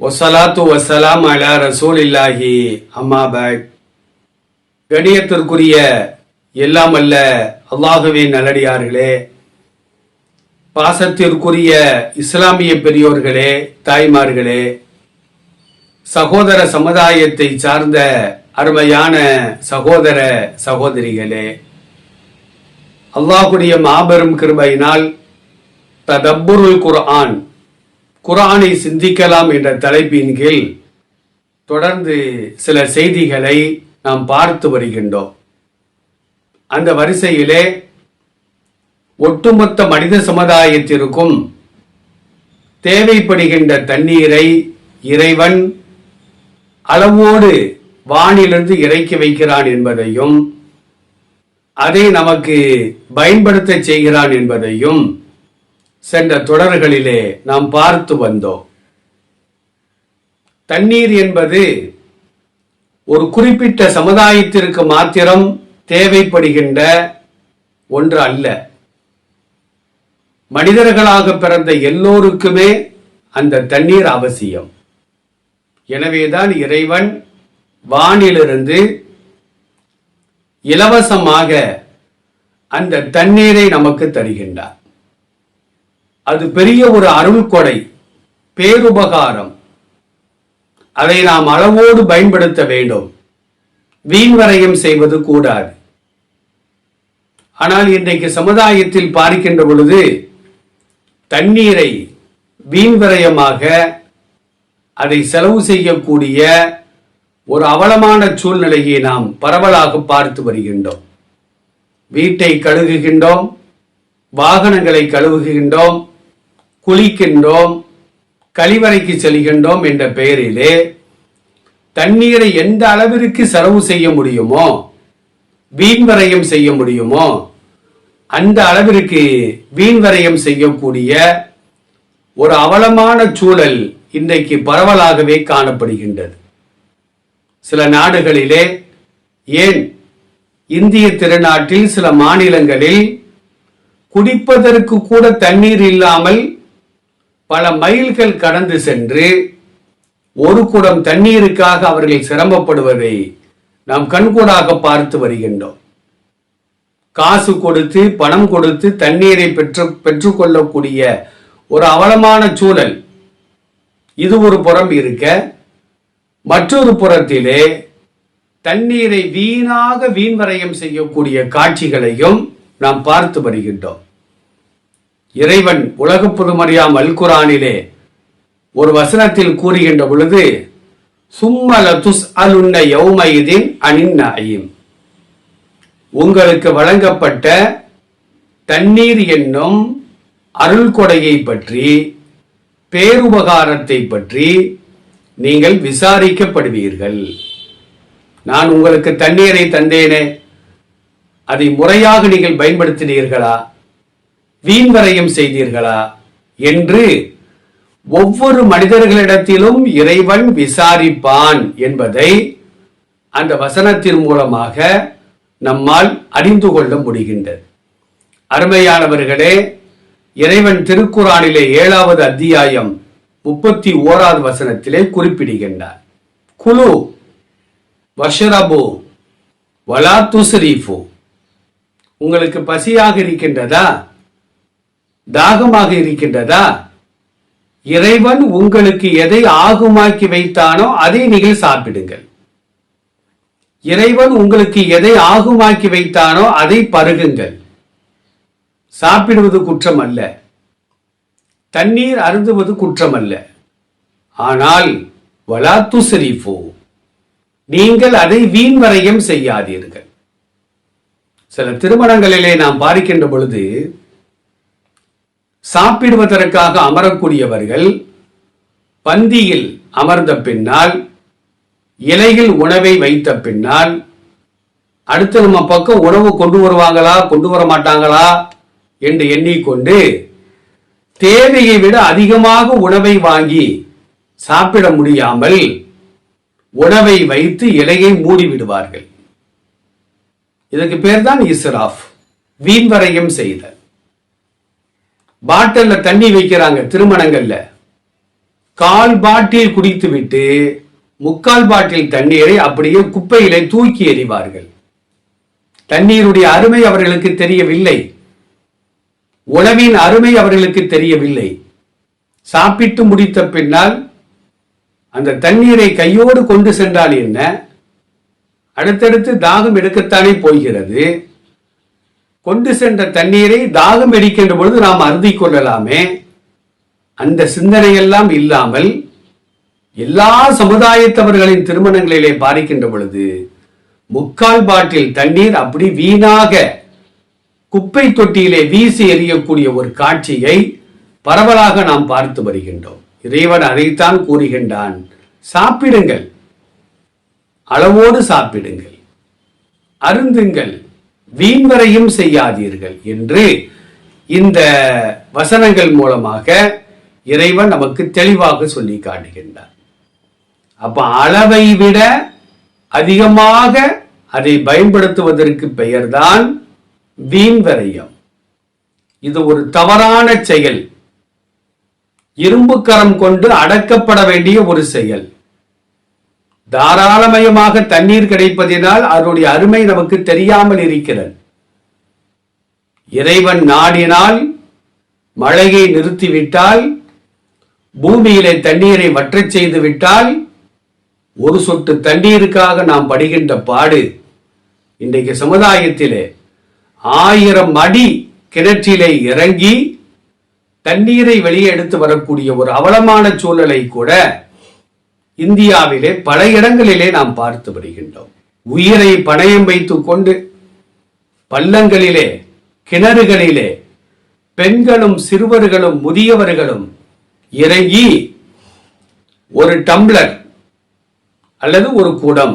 ஒசலாத்து வசலாம் அலா ரசூலில்லாஹி. அம்மாபாய் கணியத்திற்குரிய எல்லாம் அல்ல அல்லாஹுவின் நல்லடியார்களே பாசத்திற்குரிய இஸ்லாமிய பெரியோர்களே தாய்மார்களே சகோதர சமுதாயத்தை சார்ந்த அருமையான சகோதர சகோதரிகளே. அல்லாஹுடைய மாபெரும் கிருபையினால் ததப்புருல் குர்ஆன் குரானை சிந்திக்கலாம் என்ற தலைப்பின் கீழ் தொடர்ந்து சில செய்திகளை நாம் பார்த்து வருகின்றோம். அந்த வரிசையிலே ஒட்டுமொத்த மனித சமுதாயத்திற்கும் தேவைப்படுகின்ற தண்ணீரை இறைவன் அளவோடு வானிலிருந்து இறக்கி வைக்கிறான் என்பதையும் அதை நமக்கு பயன்படுத்த செய்கிறான் என்பதையும் சென்ற தொடர்களிலே நாம் பார்த்து வந்தோம். தண்ணீர் என்பது ஒரு குறிப்பிட்ட சமுதாயத்திற்கு மாத்திரம் தேவைப்படுகின்ற ஒன்று அல்ல. மனிதர்களாக பிறந்த எல்லோருக்குமே அந்த தண்ணீர் அவசியம். எனவேதான் இறைவன் வானிலிருந்து இலவசமாக அந்த தண்ணீரை நமக்கு தருகின்றார். அது பெரிய ஒரு அருள் கொடை பேருபகாரம். அதை நாம் அளவோடு பயன்படுத்த வேண்டும். வீண்வரையம் செய்வது கூடாது. ஆனால் இன்றைக்கு சமுதாயத்தில் பார்க்கின்ற பொழுது தண்ணீரை வீண் விரயமாக அதை செலவு செய்யக்கூடிய ஒரு அவலமான சூழ்நிலையை நாம் பரவலாக பார்த்து வருகின்றோம். வீட்டை கழுகுகின்றோம் வாகனங்களை கழுவுகின்றோம் குளிக்கின்றோம் கழிவறைக்கு செல்கின்றோம் என்ற பெயரிலே தண்ணீரை எந்த அளவிற்கு செலவு செய்ய முடியுமோ வீண்வரையம் செய்ய முடியுமோ அந்த அளவிற்கு வீண்வரையம் செய்யக்கூடிய ஒரு அவலமான சூழல் இன்றைக்கு பரவலாகவே காணப்படுகின்றது. சில நாடுகளிலே ஏன் இந்திய திருநாட்டில் சில மாநிலங்களில் குடிப்பதற்கு கூட தண்ணீர் இல்லாமல் பல மைல்கள் கடந்து சென்று ஒரு குடம் தண்ணீருக்காக அவர்கள் சிரமப்படுவதை நாம் கண்கூடாக பார்த்து வருகின்றோம். காசு கொடுத்து பணம் கொடுத்து தண்ணீரை பெற்று பெற்றுக்கொள்ளக்கூடிய ஒரு அவலமான சூழல். இது ஒரு புறம் இருக்க மற்றொரு புறத்திலே தண்ணீரை வீணாக வீண்வரையம் செய்யக்கூடிய காட்சிகளையும் நாம் பார்த்து வருகின்றோம். இறைவன் உலக பொதுமறியாம் அல்குரானிலே ஒரு வசனத்தில் கூறுகின்ற பொழுது சும்மல துஸ் அலுன்ன யௌமயுதீன் அனின் நயீம் உங்களுக்கு வழங்கப்பட்ட தண்ணீர் என்னும் அருள் கொடையை பற்றி பேருபகாரத்தை பற்றி நீங்கள் விசாரிக்கப்படுவீர்கள். நான் உங்களுக்கு தண்ணீரை தந்தேனே. அதை முறையாக நீங்கள் பயன்படுத்தினீர்களா? வீண்வரையம் செய்தீர்களா? என்று ஒவ்வொரு மனிதர்களிடத்திலும் இறைவன் விசாரிப்பான் என்பதை அந்த வசனத்தின் மூலமாக நம்மால் அறிந்து கொள்ள முடிகின்றது. அருமையானவர்களே இறைவன் திருக்குறானிலே ஏழாவது அத்தியாயம் முப்பத்தி ஓராவது வசனத்திலே குறிப்பிடுகின்றார். குழு வஷரபு வலா துஸ்ரீஃபு உங்களுக்கு பசியாக இருக்கின்றதா? தாகமாக இருக்கின்றதா? இறைவன் உங்களுக்கு எதை ஆகுமாக்கி வைத்தானோ அதை நீங்கள் சாப்பிடுங்கள். இறைவன் உங்களுக்கு எதை ஆகுமாக்கி வைத்தானோ அதை பருகுங்கள். சாப்பிடுவது குற்றம் அல்ல தண்ணீர் அருந்துவது குற்றம் அல்ல ஆனால் வலாத்து ஷரீஃபோ நீங்கள் அதை வீண்வரையம் செய்யாதீர்கள். சில திருமணங்களிலே நாம் பார்க்கின்ற பொழுது சாப்பிடுவதற்காக அமரக்கூடியவர்கள் பந்தியில் அமர்ந்த பின்னால் இலையில் உணவை வைத்த பின்னால் அடுத்து நம்ம பக்கம் உணவு கொண்டு வருவாங்களா கொண்டு வர மாட்டாங்களா என்று எண்ணிக்கொண்டு தேவையை விட அதிகமாக உணவை வாங்கி சாப்பிட முடியாமல் உணவை வைத்து இலையை மூடி விடுவார்கள் இதற்கு பேர் தான் இஸ்ராஃப். வீண்வரையும் செய்தல். பாட்டில்ல தண்ணி வைக்கிறாங்க திருமணங்கள்ல. கால் பாட்டில் குடித்து விட்டு முக்கால் பாட்டில் தண்ணீரை அப்படியே குப்பையிலே தூக்கி எறிவார்கள். தண்ணீருடைய அருமை அவர்களுக்கு தெரியவில்லை. உணவின் அருமை அவர்களுக்கு தெரியவில்லை. சாப்பிட்டு முடித்த பின்னால் அந்த தண்ணீரை கையோடு கொண்டு சென்றால் என்ன? அடுத்தடுத்து தாகம் எடுக்கத்தானே போகிறது? கொண்டு சென்ற தண்ணீரை தாகம் எடுக்கின்ற பொழுது நாம் அருந்திக் கொள்ளலாமே. அந்த சிந்தனையெல்லாம் இல்லாமல் எல்லா சமுதாயத்தவர்களின் திருமணங்களிலே பாரிக்கின்ற பொழுது முக்கால் பாட்டில் தண்ணீர் அப்படி வீணாக குப்பை தொட்டியிலே வீசி எறியக்கூடிய ஒரு காட்சியை பரவலாக நாம் பார்த்து வருகின்றோம். இறைவன் அதைத்தான் கூறுகின்றான். சாப்பிடுங்கள். அளவோடு சாப்பிடுங்கள். அருந்துங்கள். வீண்வரையும் செய்யாதீர்கள் என்று இந்த வசனங்கள் மூலமாக இறைவன் நமக்கு தெளிவாக சொல்லி காட்டுகின்றார். அப்ப அளவை விட அதிகமாக அதை பயன்படுத்துவதற்கு பெயர்தான் வீண்வரையம். இது ஒரு தவறான செயல். இரும்புக்கரம் கொண்டு அடக்கப்பட வேண்டிய ஒரு செயல். தாராளமயமாக தண்ணீர் கிடைப்பதினால் அதனுடைய அருமை நமக்கு தெரியாமல் இருக்கிறது. இறைவன் நாடினால் மழையை நிறுத்திவிட்டால் பூமியிலே தண்ணீரை வற்றச் செய்து விட்டால் ஒரு சொட்டு தண்ணீருக்காக நாம் படுகின்ற பாடு. இன்றைக்கு சமுதாயத்திலே ஆயிரம் அடி கிணற்றிலே இறங்கி தண்ணீரை வெளியே எடுத்து வரக்கூடிய ஒரு அவலமான சூழலை கூட இந்தியாவிலே பல இடங்களிலே நாம் பார்த்து வருகின்றோம். உயிரை பணயம் வைத்துக் கொண்டு பள்ளங்களிலே கிணறுகளிலே பெண்களும் சிறுவர்களும் முதியவர்களும் இறங்கி ஒரு டம்ளர் அல்லது ஒரு குடம்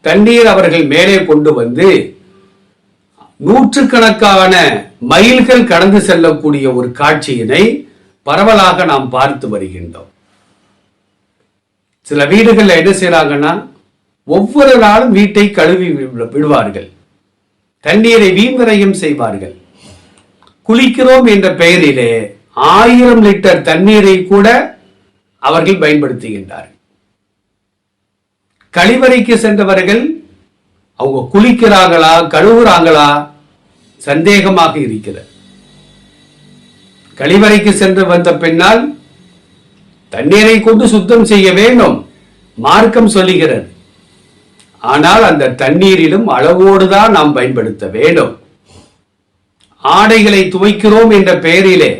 தண்ணீர் அவர்கள் மேலே கொண்டு வந்து நூற்றுக்கணக்கான மைல்கள் கடந்து செல்லக்கூடிய ஒரு காட்சியினை பரவலாக நாம் பார்த்து வருகின்றோம். சில வீடுகளில் என்ன செய்கிறாங்கன்னா ஒவ்வொரு நாளும் வீட்டை கழுவி விடுவார்கள். தண்ணீரை வீண்வரையும் செய்வார்கள். குளிக்கிறோம் என்ற பெயரிலே ஆயிரம் லிட்டர் தண்ணீரை கூட அவர்கள் பயன்படுத்துகின்றார்கள். கழிவறைக்கு சென்றவர்கள் அவங்க குளிக்கிறாங்களா கழுவுறாங்களா சந்தேகமாக இருக்கிறது. கழிவறைக்கு சென்று வந்த பின்னால் தண்ணீரை கொண்டு சுத்தம் செய்ய வேண்டும் மார்க்கம் சொல்லுகிறது. ஆனால் அந்த தண்ணீரிலும் அளவோடு தான் நாம் பயன்படுத்த வேண்டும். ஆடைகளை துவைக்கிறோம் என்ற பெயரிலே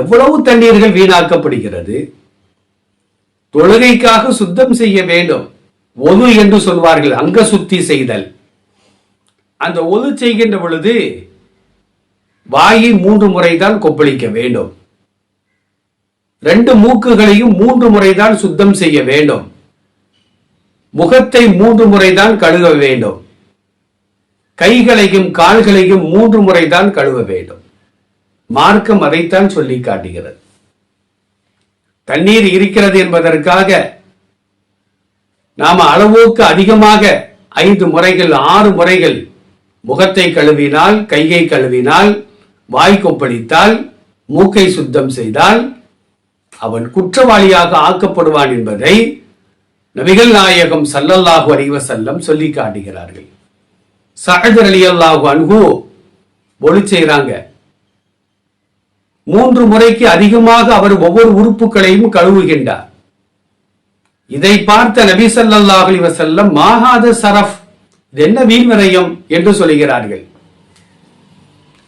எவ்வளவு தண்ணீர்கள் வீணாக்கப்படுகிறது? தொழுகைக்காக சுத்தம் செய்ய வேண்டும். ஒது என்று சொல்வார்கள் அங்க சுத்தி செய்தல். அந்த ஒது செய்கின்ற பொழுது வாயை மூன்று முறைதான் கொப்பளிக்க வேண்டும். ரெண்டு மூக்குகளையும் மூன்று முறைதான் சுத்தம் செய்ய வேண்டும். முகத்தை மூன்று முறைதான் கழுவ வேண்டும். கைகளையும் கால்களையும் மூன்று முறைதான் கழுவ வேண்டும். மார்க்கம் அதைத்தான் சொல்லி காட்டுகிறது. தண்ணீர் இருக்கிறது என்பதற்காக நாம அளவுக்கு அதிகமாக ஐந்து முறைகள் ஆறு முறைகள் முகத்தை கழுவினால் கையை கழுவினால் வாய் கொப்பளித்தால் மூக்கை சுத்தம் செய்தால் அவன் குற்றவாளியாக ஆக்கப்படுவான் என்பதை நபிகள் நாயகம் சல்லல்லாஹு அலைஹி செல்லம் சொல்லி காட்டுகிறார்கள். சஹதர் ரலியல்லாஹு அன்ஹு ஒளி செய்கிறாங்க மூன்று முறைக்கு அதிகமாக அவர் ஒவ்வொரு உறுப்புகளையும் கழுவுகின்றார். இதை பார்த்த நபி சல்லாஹ் அலைஹி வஸல்லம் மாகாத சரஃப் இது என்ன வீண்விரயம் என்று சொல்கிறார்கள்.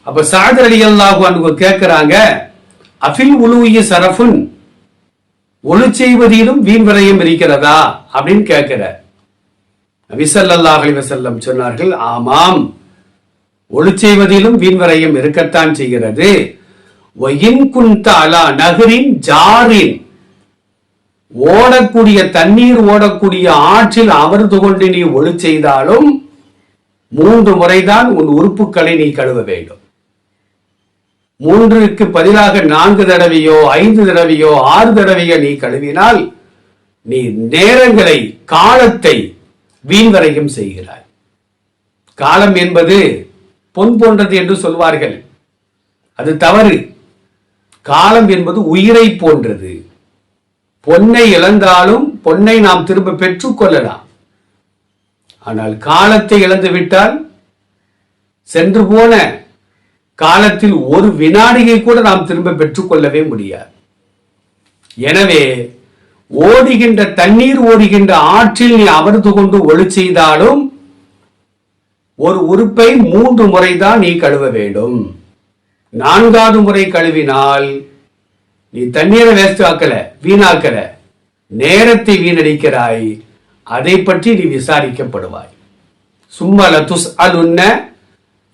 அப்ப சாதர் ரலியல்லாஹு அன்ஹு கேட்கிறாங்க அஃபில் உலுவிய சரஃபுன்? ஒழு செய்வதிலும் வீண் விரயம் இருக்கிறதா? அப்படின்னு கேட்கிறார். நபி வசல்லம் சொன்னார்கள் ஆமாம். ஒழு செய்வதிலும் வீண் விரயம் இருக்கத்தான் செய்கிறது. ஒயின் குந்த அலா நகரின் ஜாரின் ஓடக்கூடிய தண்ணீர் ஓடக்கூடிய ஆற்றில் அமர்ந்து கொண்டு நீ ஒழு செய்தாலும் மூன்று முறைதான் உன் உறுப்புகளை நீ கழுவ வேண்டும். மூன்றுக்கு பதிலாக நான்கு தடவையோ ஐந்து தடவையோ ஆறு தடவையோ நீ கழுவினால் நீ நேரங்களை காலத்தை வீண்வரையும் செய்கிறாய். காலம் என்பது பொன் போன்றது என்று சொல்வார்கள். அது தவறு. காலம் என்பது உயிரை போன்றது. பொன்னை இழந்தாலும் பொன்னை நாம் திரும்ப பெற்றுக்கொள்ளலாம் ஆனால் காலத்தை இழந்து விட்டால் சென்று போன காலத்தில் ஒரு வினாடியை கூட நாம் திரும்ப பெற்றுக்கொள்ளவே முடியாது. எனவே ஓடுகின்ற தண்ணீர் ஓடுகின்ற ஆற்றில் நீ அமர்ந்து கொண்டு ஒளி செய்தாலும் ஒரு உறுப்பை மூன்று முறைதான் நீ கழுவ வேண்டும். நான்காவது முறை கழுவினால் நீ தண்ணீரை வேஸ்ட் ஆக்கல வீணாக்கல நேரத்தை வீணடிக்கிறாய். அதை பற்றி நீ விசாரிக்கப்படுவாய். சும்மல துஸ் அலுன்ன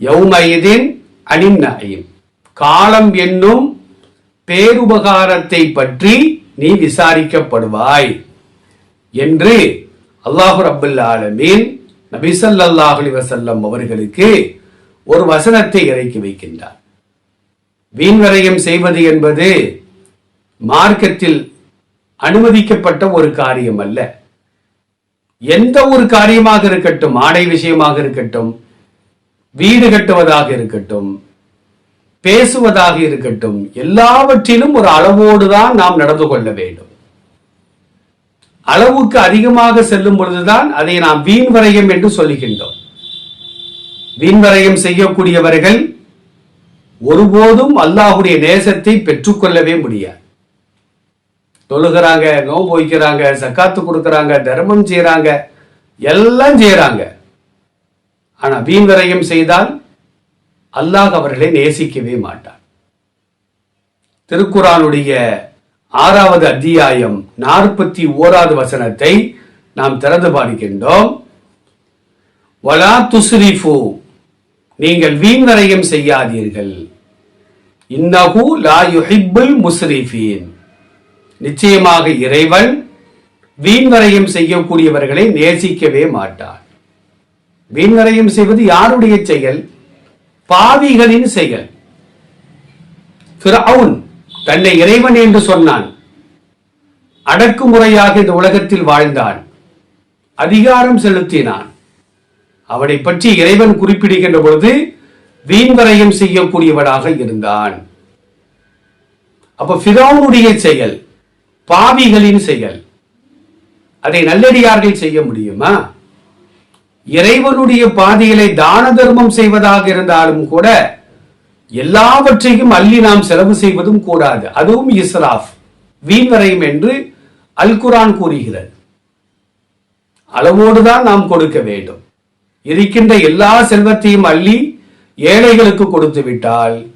யௌமயதின் அணிநயம் காலம் என்னும் பேருபகாரத்தை பற்றி நீ விசாரிக்கப்படுவாய் என்று அல்லாஹு ரபுல் ஆலமீன் நபி ஸல்லல்லாஹு அவர்களுக்கு ஒரு வசனத்தை இறக்கி வைக்கின்றார். வீண்வரையம் செய்வது என்பது மார்க்கத்தில் அனுமதிக்கப்பட்ட ஒரு காரியம் அல்ல எந்த ஒரு காரியமாக இருக்கட்டும் ஆடை விஷயமாக இருக்கட்டும் வீடு கட்டுவதாக இருக்கட்டும் பேசுவதாக இருக்கட்டும் எல்லாவற்றிலும் ஒரு அளவோடு தான் நாம் நடந்து கொள்ள வேண்டும். அளவுக்கு அதிகமாக செல்லும் பொழுதுதான் அதை நாம் வீண்வரையம் என்று சொல்லுகின்றோம். வீண்வரையம் செய்யக்கூடியவர்கள் ஒருபோதும் அல்லாஹுடைய நேசத்தை பெற்றுக்கொள்ளவே முடியாது. தொழுகிறாங்க நோன்பு வைக்கிறாங்க சக்காத்து கொடுக்கறாங்க தர்மம் செய்யறாங்க எல்லாம் செய்யறாங்க ஆனா வீண்வரையம் செய்தால் அல்லாஹ் அவர்களை நேசிக்கவே மாட்டான். திருக்குறானுடைய ஆறாவது அத்தியாயம் நாற்பத்தி ஓராவது வசனத்தை நாம் திறந்து பாடுகின்றோம் வலா துஸ்ரிஃபு நீங்கள் வீண்வரையம் செய்யாதீர்கள். இன்னகு லா யுஹிப்புல் முஸ்ரிஃபீன் நிச்சயமாக இறைவன் வீண்வரையம் செய்யக்கூடியவர்களை நேசிக்கவே மாட்டான். வீண்வரையும் செய்வது யாருடைய செயல்? பாவிகளின் செயல். ஃபிரௌன் தன்னை இறைவன் என்று சொன்னான். அடக்குமுறையாக இந்த உலகத்தில் வாழ்ந்தான். அதிகாரம் செலுத்தினான். அவனை பற்றி இறைவன் குறிப்பிடுகின்ற பொழுது வீண்வரையும் செய்யக்கூடியவனாக இருந்தான். அப்ப ஃபிரௌனுடைய செயல் பாவிகளின் செயல். அதை நல்லடியார்கள் செய்ய முடியுமா? இறைவனுடைய பாதைகளை தான தர்மம் செய்வதாக இருந்தாலும் கூட எல்லாவற்றையும் அள்ளி நாம் செலவு செய்வதும் கூடாது. அதுவும் இஸ்ராஃப். வீண்வரையும் என்று அல்குரான் கூறுகிறது. அளவோடுதான் நாம் கொடுக்க வேண்டும். இருக்கின்ற எல்லா செல்வத்தையும் அள்ளி ஏழைகளுக்கு கொடுத்து விட்டால்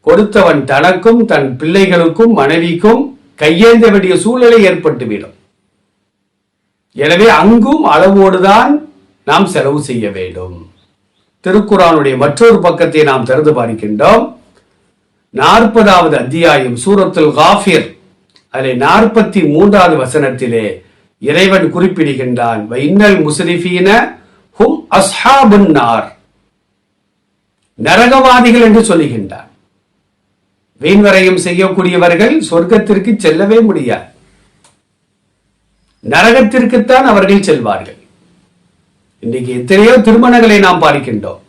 கொடுத்தவன் தனக்கும் தன் பிள்ளைகளுக்கும் மனைவிக்கும் கையேந்த வேண்டிய சூழ்நிலை ஏற்பட்டுவிடும். எனவே அங்கும் அளவோடுதான் நாம் செலவு செய்ய வேண்டும். திருக்குறானுடைய மற்றொரு பக்கத்தை நாம் திறந்து பார்க்கின்றோம். நாற்பதாவது அத்தியாயம் சூரத்துல் காஃபிர். அதில் நாற்பத்தி மூன்றாவது வசனத்திலே இறைவன் குறிப்பிடுகின்றான் வைன்னல் முசரிஃபீன ஹும் அஸ்ஹாபுன் நார். நரகவாதிகள் என்று சொல்லுகின்றான். வீண்வரையும் செய்யக்கூடியவர்கள் சொர்க்கத்திற்கு செல்லவே முடியாது. நரகத்திற்குத்தான் அவர்கள் செல்வார்கள். இன்னைக்கு எத்தனையோ திருமணங்களை நாம் பார்க்கின்றோம்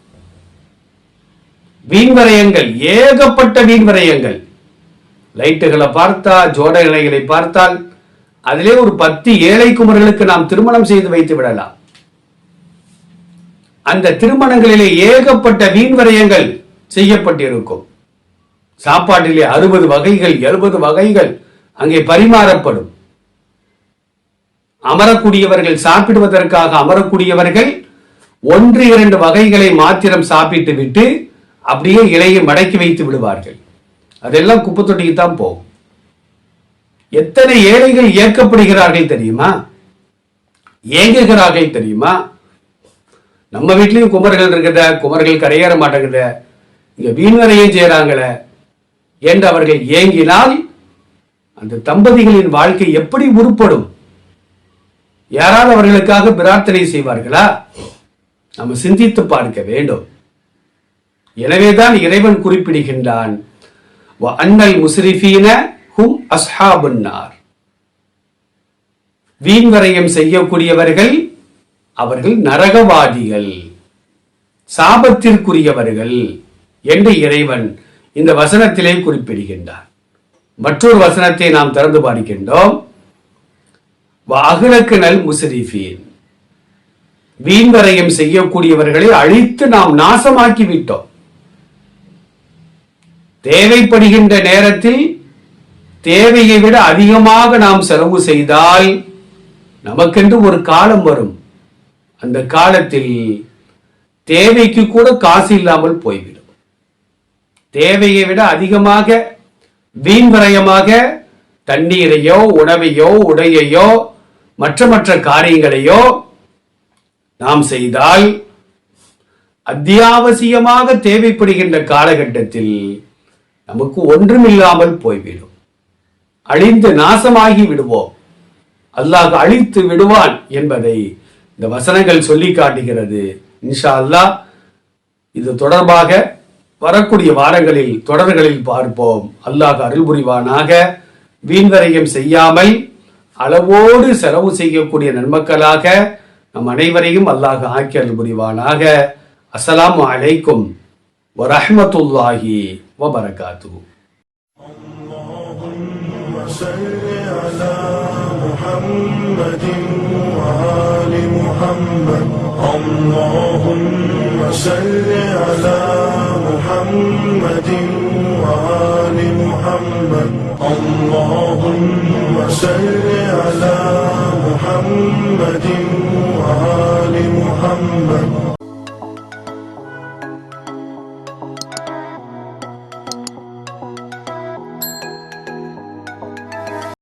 வீண்வரையங்கள் ஏகப்பட்ட வீண்வரையங்கள் லைட்டுகளை பார்த்தா ஜோடனைகளை பார்த்தால் அதிலே ஒரு பத்து ஏழை குமர்களுக்கு நாம் திருமணம் செய்து வைத்து விடலாம். அந்த திருமணங்களிலே ஏகப்பட்ட வீண்வரையங்கள் செய்யப்பட்டிருக்கும். சாப்பாட்டிலே அறுபது வகைகள் எழுபது வகைகள் அங்கே பரிமாறப்படும். அமரக்கூடியவர்கள் சாப்பிடுவதற்காக அமரக்கூடியவர்கள் ஒன்று இரண்டு வகைகளை மாத்திரம் சாப்பிட்டு விட்டு அப்படியே இலையை மடக்கி வைத்து விடுவார்கள். அதெல்லாம் குப்பை தொட்டிக்கு தான் போகும். எத்தனை ஏழைகள் இயக்கப்படுகிறார்கள் தெரியுமா? ஏங்குகிறார்கள் தெரியுமா? நம்ம வீட்லயும் குமர்கள் இருக்குத குமர்கள் கரையேற மாட்டேங்குத. இங்க வீண்வரையும் செய்யறாங்களே என்று அவர்கள் ஏங்கினால் அந்த தம்பதிகளின் வாழ்க்கை எப்படி உருப்படும்? யாரால் அவர்களுக்காக பிரார்த்தனை செய்வார்களா? நம்ம சிந்தித்து பார்க்க வேண்டும். எனவேதான் இறைவன் குறிப்பிடுகின்றான் "வ முஸ்ரிஃபீன ஹும் அஸ்ஹாபுன்னார் வீண்வரையம் செய்யக்கூடியவர்கள் அவர்கள் நரகவாதிகள் சாபத்திற்குரியவர்கள் என்று இறைவன் இந்த வசனத்திலே குறிப்பிடுகின்றார் மற்றொரு வசனத்தை நாம் திறந்து பார்க்கின்றோம். வாகனக்கு நல் வீண்வரையும் செய்யக்கூடியவர்களை அழித்து நாம் நாசமாக்கி விட்டோம் தேவைப்படுகின்ற நேரத்தில் தேவையை விட அதிகமாக நாம் செலவு செய்தால் நமக்கென்று ஒரு காலம் வரும். அந்த காலத்தில் தேவைக்கு கூட காசு இல்லாமல் போய்விடும். தேவையை விட அதிகமாக வீண்வரையமாக தண்ணீரையோ உணவையோ உடையையோ மற்ற மற்ற காரியங்களையோ நாம் செய்தால் அத்தியாவசியமாக தேவைப்படுகின்ற காலகட்டத்தில் நமக்கு ஒன்றுமில்லாமல் போய்விடும். அழிந்து நாசமாகி விடுவோம். அல்லாஹ் அழித்து விடுவான் என்பதை இந்த வசனங்கள் சொல்லி காட்டுகிறது. இன்ஷா அல்லாஹ் இது தொடர்பாக வரக்கூடிய வாரங்களில் தொடர்களில் பார்ப்போம். அல்லாஹ் அருள் புரிவானாக. வீண்வரையும் செய்யாமல் அளவோடு செலவு செய்யக்கூடிய நன்மக்களாக நம் அனைவரையும் அல்லாஹ் ஆக்கி அருள் புரிவானாக அஸ்ஸலாமு அலைக்கும் வரஹ்மத்துல்லாஹி வபரகாத்துஹு صل على محمد وآل محمد اللهم صل على محمد وآل محمد اللهم صل على محمد